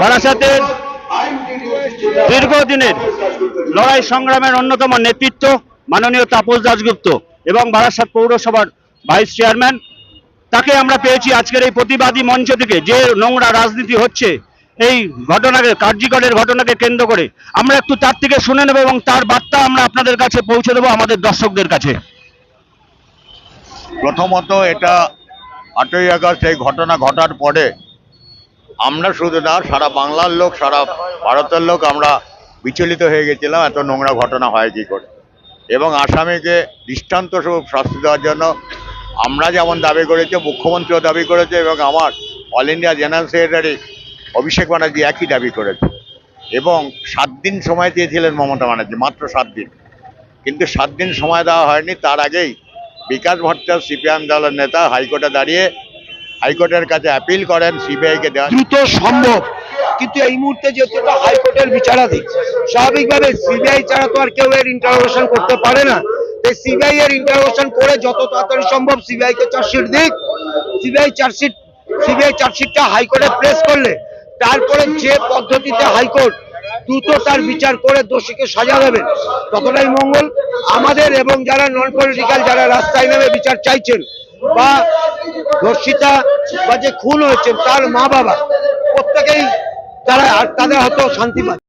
বারাসাতের দীর্ঘদিনের লড়াই সংগ্রামের অন্যতম নেতৃত্ব মাননীয় তাপস দাসগুপ্ত এবং বারাসাত পৌরসভার ভাইস চেয়ারম্যান। তাকে আমরা পেয়েছি আজকের এই প্রতিবাদী মঞ্চ থেকে যে নোংরা রাজনীতি হচ্ছে, এই ঘটনাকে, কার্যকরের ঘটনাকে কেন্দ্র করে। আমরা একটু তার থেকে শুনে নেব এবং তার বার্তা আমরা আপনাদের কাছে পৌঁছে দেবো আমাদের দর্শকদের কাছে। প্রথমত এটা আটই আগস্ট এই ঘটনা ঘটার পরে আমরা শুধু না, সারা বাংলার লোক, সারা ভারতের লোক আমরা বিচলিত হয়ে গেছিলাম, এত নোংরা ঘটনা হয় কি করে। এবং আসামিকে দৃষ্টান্ত স্বরূপ শাস্তি দেওয়ার জন্য আমরা যেমন দাবি করেছি, মুখ্যমন্ত্রীও দাবি করেছে, এবং আমার all India general secretary Abhishek Banerjee একই দাবি করেছে। এবং সাত দিন সময় চেয়েছিলেন মমতা ব্যানার্জি, মাত্র সাত দিন। কিন্তু সাত দিন সময় দেওয়া হয়নি, তার আগেই বিকাশ ভট্টাচার্য সিপিএম দলের নেতা হাইকোর্টে দাঁড়িয়ে হাইকোর্টের কাছে অ্যাপিল করেন, সিবিআইকে দেওয়া দ্রুত সম্ভব। কিন্তু এই মুহূর্তে যেহেতু হাইকোর্টের বিচারাধীন, স্বাভাবিকভাবে সিবিআই ছাড়া তো আর কেউ এর ইন্টারোগেশন করতে পারে না। তাই সিবিআই এর ইন্টারোগেশন করে যত তাড়াতাড়ি সম্ভব সিবিআই কে চার্জশিট দিক। সিবিআই চার্জশিট সিবিআই চার্জশিটটা হাইকোর্টে প্রেস করলে, তারপরে যে পদ্ধতিতে হাইকোর্ট দ্রুত তার বিচার করে দোষীকে সাজা দেবে, ততটাই মঙ্গল। আমাদের এবং যারা নন পলিটিক্যাল যারা রাস্তায় নেমে বিচার চাইছেন বা ধর্ষিতা বা যে খুন হয়েছে তার মা বাবা প্রত্যেকেই তারা তাদের হয়তো শান্তি পায়।